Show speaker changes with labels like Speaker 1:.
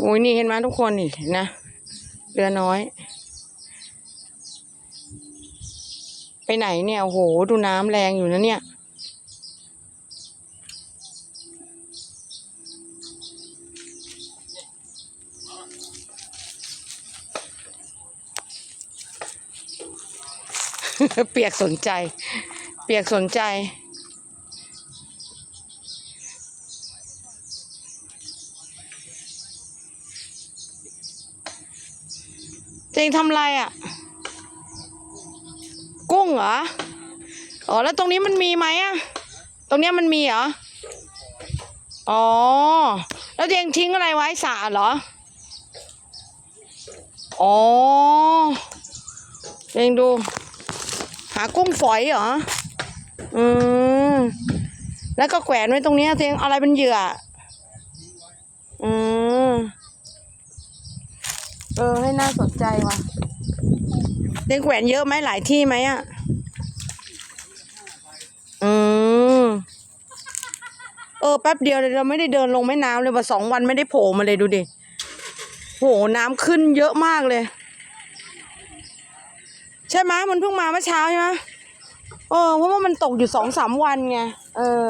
Speaker 1: โอ้ยนี่เห็นไหมทุกคนนี่นะเรือน้อย ไปไหนเนี่ยโอ้โหดูน้ำแรงอยู่นะเนี่ยเปียกสนใจ เปียกสนใจ เจงทำไรอะ กุ้งเหรอ อ๋อ แล้วตรงนี้มันมีไหมอะ ตรงเนี้ยมันมีเหรอ อ๋อ แล้วเจงทิ้งอะไรไว้สระเหรอ อ๋อเจงดู หากุ้งฝอยเหรอ อืม แล้วก็แขวนไว้ตรงเนี้ยเจงอะไรเป็นเหยื่อ อืม เออ ให้น่าสนใจว่ะเลี้ยงแขวนเยอะไหมหลายที่ไหมอะ อืม เออ แป๊บเดียวเลยเราไม่ได้เดินลงแม่น้ำเลยว่าสองวันไม่ได้โผล่มาเลยดูดิ โห น้ำขึ้นเยอะมากเลย ใช่ไหมมันเพิ่งมาเมื่อเช้าใช่ไหมเออ เพราะว่ามันตกอยู่สองสามวันไง เออ